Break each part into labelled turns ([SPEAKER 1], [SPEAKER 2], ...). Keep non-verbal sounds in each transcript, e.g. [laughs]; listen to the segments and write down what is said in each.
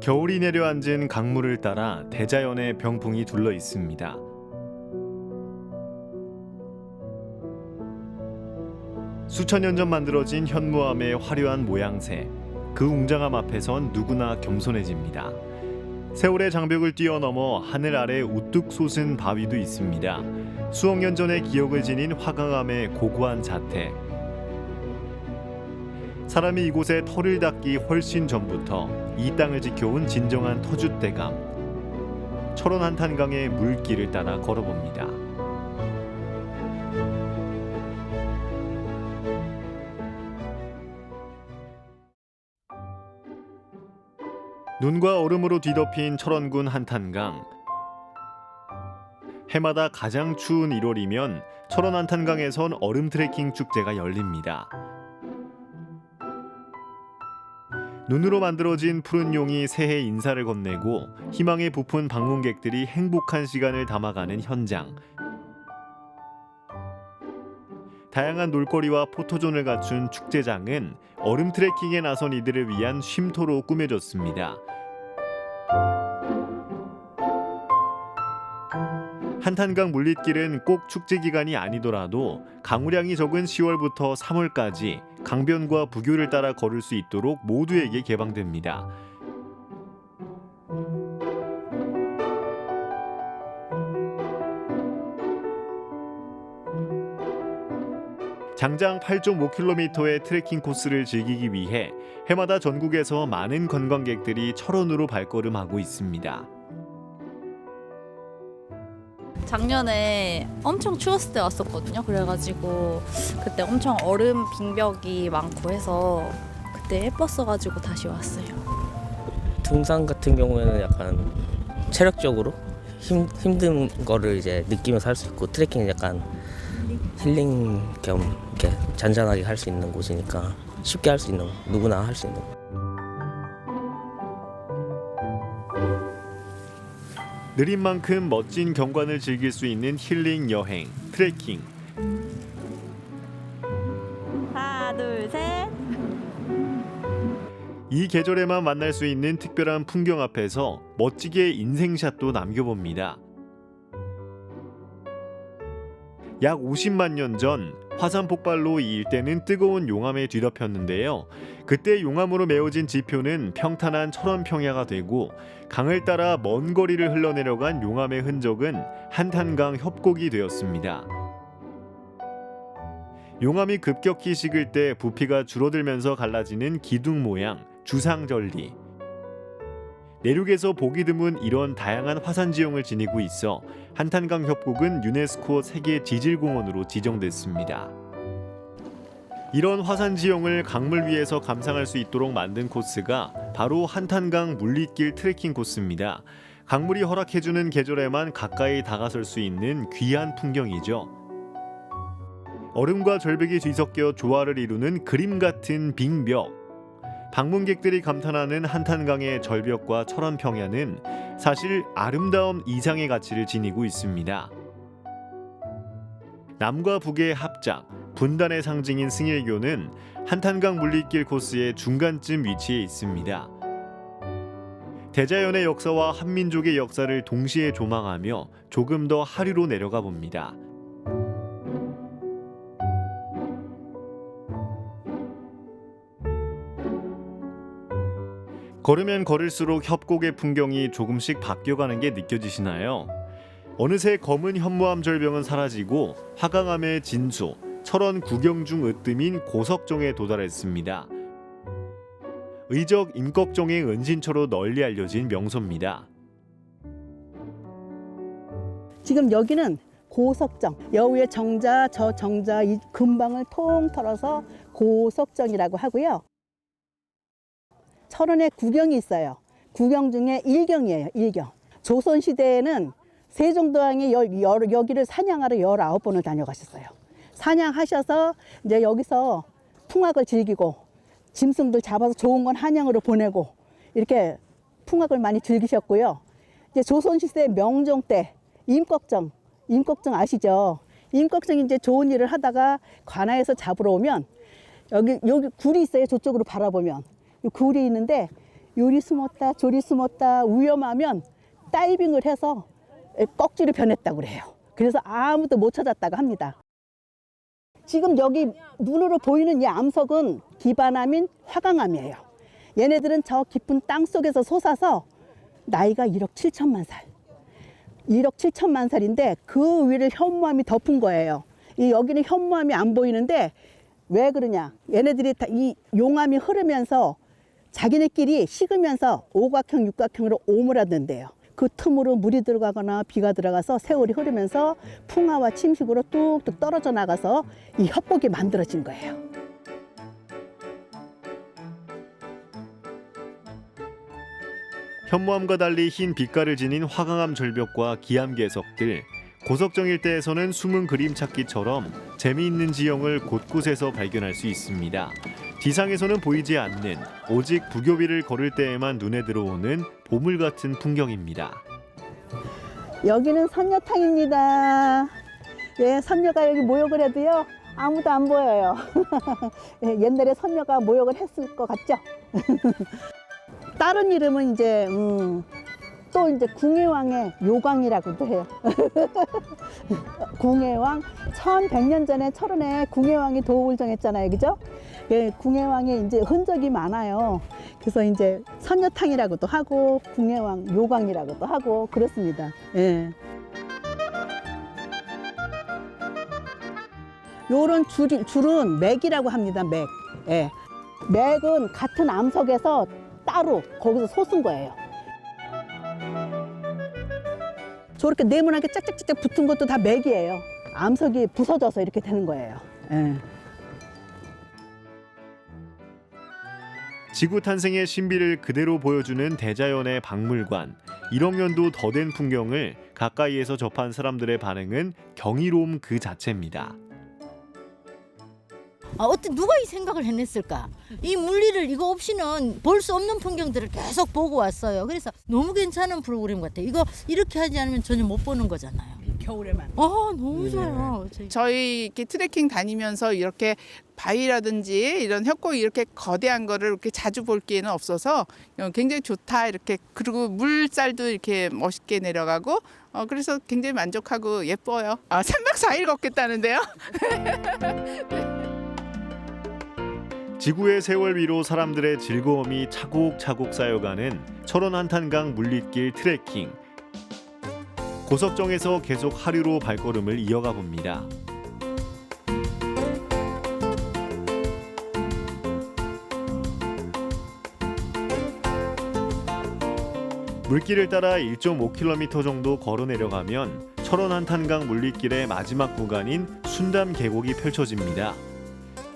[SPEAKER 1] 겨울이 내려앉은 강물을 따라 대자연의 병풍이 둘러 있습니다. 수천 년 전 만들어진 현무암의 화려한 모양새. 그 웅장함 앞에선 누구나 겸손해집니다. 세월의 장벽을 뛰어넘어 하늘 아래 우뚝 솟은 바위도 있습니다. 수억 년 전의 기억을 지닌 화강암의 고고한 자태. 사람이 이곳에 터를 닦기 훨씬 전부터 이 땅을 지켜온 진정한 터줏대감. 철원 한탄강의 물길을 따라 걸어봅니다. 눈과 얼음으로 뒤덮인 철원군 한탄강. 해마다 가장 추운 1월이면 철원 한탄강에선 얼음 트레킹 축제가 열립니다. 눈으로 만들어진 푸른 용이 새해 인사를 건네고 희망에 부푼 방문객들이 행복한 시간을 담아가는 현장. 다양한 놀거리와 포토존을 갖춘 축제장은 얼음 트레킹에 나선 이들을 위한 쉼터로 꾸며졌습니다. 한탄강 물릿길은 꼭 축제 기간이 아니더라도 강우량이 적은 10월부터 3월까지 강변과 부교를 따라 걸을 수 있도록 모두에게 개방됩니다. 장장 8.5km의 트레킹 코스를 즐기기 위해 해마다 전국에서 많은 관광객들이 철원으로 발걸음하고 있습니다.
[SPEAKER 2] 작년에 엄청 추웠을 때 왔었거든요. 그래가지고 그때 엄청 얼음 빙벽이 많고 해서 그때 예뻤어가지고 다시 왔어요.
[SPEAKER 3] 등산 같은 경우에는 약간 체력적으로 힘, 힘든 거를 이제 느끼면서 할 수 있고 트레킹은 약간 힐링 겸 이렇게 잔잔하게 할 수 있는 곳이니까 쉽게 할 수 있는 누구나 할 수 있는
[SPEAKER 1] 느린 만큼 멋진 경관을 즐길 수 있는 힐링 여행, 트레킹.
[SPEAKER 2] 하나, 둘, 셋.
[SPEAKER 1] 이 계절에만 만날 수 있는 특별한 풍경 앞에서 멋지게 인생샷도 남겨봅니다. 약 50만 년 전 화산 폭발로 이 일대는 뜨거운 용암에 뒤덮였는데요. 그때 용암으로 메워진 지표는 평탄한 철원 평야가 되고 강을 따라 먼 거리를 흘러내려간 용암의 흔적은 한탄강 협곡이 되었습니다. 용암이 급격히 식을 때 부피가 줄어들면서 갈라지는 기둥 모양 주상절리. 내륙에서 보기 드문 이런 다양한 화산 지형을 지니고 있어 한탄강 협곡은 유네스코 세계 지질공원으로 지정됐습니다. 이런 화산 지형을 강물 위에서 감상할 수 있도록 만든 코스가 바로 한탄강 물리길 트레킹 코스입니다. 강물이 허락해주는 계절에만 가까이 다가설 수 있는 귀한 풍경이죠. 얼음과 절벽이 뒤섞여 조화를 이루는 그림 같은 빙벽. 방문객들이 감탄하는 한탄강의 절벽과 철원 평야는 사실 아름다움 이상의 가치를 지니고 있습니다. 남과 북의 합작, 분단의 상징인 승일교는 한탄강 물리길 코스의 중간쯤 위치해 있습니다. 대자연의 역사와 한민족의 역사를 동시에 조망하며 조금 더 하류로 내려가 봅니다. 걸으면 걸을수록 협곡의 풍경이 조금씩 바뀌어가는 게 느껴지시나요? 어느새 검은 현무암 절벽은 사라지고 화강암의 진수, 철원 구경 중 으뜸인 고석정에 도달했습니다. 의적 임꺽정의 은신처로 널리 알려진 명소입니다.
[SPEAKER 4] 지금 여기는 고석정 여우의 정자 저 정자 이 근방을 통 털어서 고석정이라고 하고요. 철원에 구경이 있어요. 구경 중에 일경이에요. 일경. 조선 시대에는 세종대왕이 여, 여, 여기를 사냥하러 19번을 다녀가셨어요. 사냥하셔서 이제 여기서 풍악을 즐기고 짐승들 잡아서 좋은 건 한양으로 보내고 이렇게 풍악을 많이 즐기셨고요. 이제 조선 시대 명종 때 임꺽정, 임꺽정 아시죠? 임꺽정이 이제 좋은 일을 하다가 관아에서 잡으러 오면 여기 여기 굴이 있어요. 저쪽으로 바라보면 이 굴이 있는데 요리 숨었다 조리 숨었다 위험하면 다이빙을 해서 꺽지로 변했다고 그래요. 그래서 아무도 못 찾았다고 합니다. 지금 여기 눈으로 보이는 이 암석은 기반암인 화강암이에요. 얘네들은 저 깊은 땅 속에서 솟아서 나이가 1억 7천만 살. 1억 7천만 살인데 그 위를 현무암이 덮은 거예요. 이 여기는 현무암이 안 보이는데 왜 그러냐? 얘네들이 다 이 용암이 흐르면서 자기네끼리 식으면서 오각형, 육각형으로 오므라든대요. 그 틈으로 물이 들어가거나 비가 들어가서 세월이 흐르면서 풍화와 침식으로 뚝뚝 떨어져 나가서 이 협곡이 만들어진 거예요.
[SPEAKER 1] 현무암과 달리 흰 빛깔을 지닌 화강암 절벽과 기암괴석들 고석정 일대에서는 숨은 그림 찾기처럼 재미있는 지형을 곳곳에서 발견할 수 있습니다. 지상에서는 보이지 않는 오직 부교비를 걸을 때에만 눈에 들어오는 보물 같은 풍경입니다.
[SPEAKER 4] 여기는 선녀탕입니다. 예, 선녀가 여기 모욕을 해도요 아무도 안 보여요. [laughs] 예, 옛날에 선녀가 모욕을 했을 것 같죠? [laughs] 다른 이름은 이제 음, 또 이제 궁예왕의 요광이라고도 해요. [laughs] 궁예왕 1100년 전에 철원에 궁예왕이 도읍을 정했잖아요. 그죠? 예, 궁예왕의 이제 흔적이 많아요. 그래서 이제 선녀탕이라고도 하고 궁예왕 요광이라고도 하고 그렇습니다. 예. 요런 줄, 줄은 맥이라고 합니다. 맥. 예. 맥은 같은 암석에서 따로 거기서 솟은 거예요. 저렇게 네모나게 짝짝짝짝 붙은 것도 다 맥이에요. 암석이 부서져서 이렇게 되는 거예요. 예.
[SPEAKER 1] 지구 탄생의 신비를 그대로 보여주는 대자연의 박물관. 1억 년도 더 된 풍경을 가까이에서 접한 사람들의 반응은 경이로움 그 자체입니다.
[SPEAKER 5] 아, 어떤 누가 이 생각을 해냈을까? 이 물리를 이거 없이는 볼 수 없는 풍경들을 계속 보고 왔어요. 그래서 너무 괜찮은 프로그램 같아요. 이거 이렇게 하지 않으면 전혀 못 보는 거잖아요.
[SPEAKER 4] 겨울에만.
[SPEAKER 5] 아, 너무 좋아요. 저희
[SPEAKER 6] 저희 이렇게 트레킹 다니면서 이렇게 바위라든지 이런 협곡이 이렇게 거대한 거를 이렇게 자주 볼 기회는 없어서 어, 굉장히 좋다 이렇게 그리고 물살도 이렇게 멋있게 내려가고 어, 그래서 굉장히 만족하고 예뻐요. 아, 3박 4일 걷겠다는데요. [laughs]
[SPEAKER 1] 지구의 세월 위로 사람들의 즐거움이 차곡차곡 쌓여가는 철원 한탄강 물릿길 트레킹. 고석정에서 계속 하류로 발걸음을 이어가 봅니다. 물길을 따라 1.5km 정도 걸어 내려가면 철원 한탄강 물릿길의 마지막 구간인 순담 계곡이 펼쳐집니다.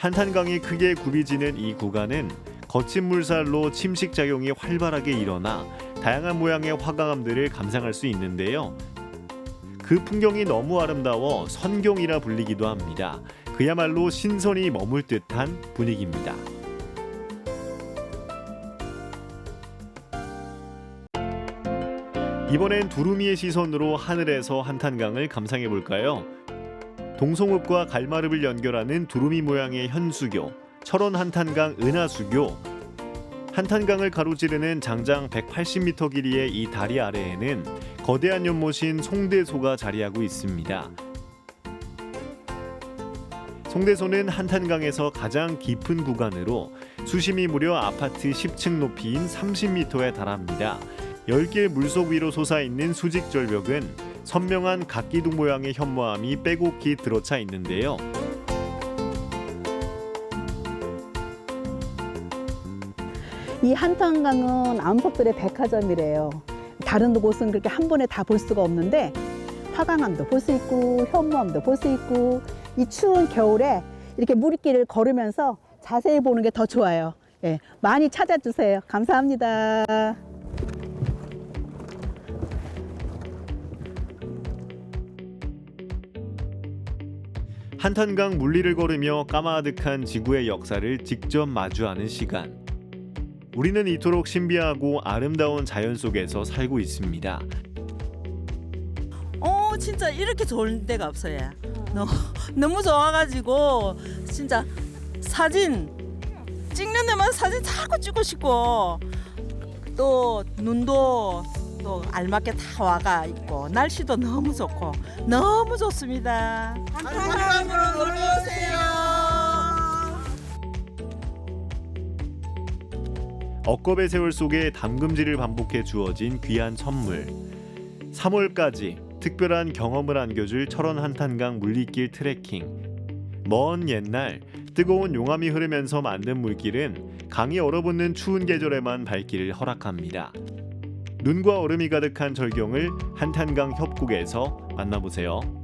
[SPEAKER 1] 한탄강이 크게 굽이지는 이 구간은 거친 물살로 침식 작용이 활발하게 일어나 다양한 모양의 화강암들을 감상할 수 있는데요. 그 풍경이 너무 아름다워 선경이라 불리기도 합니다. 그야말로 신선이 머물 듯한 분위기입니다. 이번엔 두루미의 시선으로 하늘에서 한탄강을 감상해 볼까요? 동성읍과 갈마릅을 연결하는 두루미 모양의 현수교, 철원 한탄강 은하수교. 한탄강을 가로지르는 장장 180m 길이의 이 다리 아래에는 거대한 연못인 송대소가 자리하고 있습니다. 송대소는 한탄강에서 가장 깊은 구간으로 수심이 무려 아파트 10층 높이인 30m에 달합니다. 10길 물속 위로 솟아있는 수직절벽은 선명한 각기둥 모양의 현무암이 빼곡히 들어차 있는데요.
[SPEAKER 4] 이 한탄강은 암석들의 백화점이래요. 다른 곳은 그렇게 한 번에 다 볼 수가 없는데 화강암도 볼 수 있고 현무암도 볼 수 있고 이 추운 겨울에 이렇게 물길을 걸으면서 자세히 보는 게 더 좋아요. 예, 많이 찾아주세요. 감사합니다.
[SPEAKER 1] 한탄강 물리를 걸으며 까마득한 지구의 역사를 직접 마주하는 시간. 우리는 이토록 신비하고 아름다운 자연 속에서 살고 있습니다.
[SPEAKER 7] 어 진짜 이렇게 좋은 데가 없어요. 너무 너무 좋아가지고 진짜 사진 찍는 데만 사진 자꾸 찍고 싶고 또 눈도 또 알맞게 다 와가 있고 날씨도 너무 좋고 너무 좋습니다. 한탄강으로 놀러 오세요.
[SPEAKER 1] 억겁의 세월 속에 담금질을 반복해 주어진 귀한 선물. 3월까지 특별한 경험을 안겨줄 철원 한탄강 물리길 트레킹. 먼 옛날 뜨거운 용암이 흐르면서 만든 물길은 강이 얼어붙는 추운 계절에만 발길을 허락합니다. 눈과 얼음이 가득한 절경을 한탄강 협곡에서 만나보세요.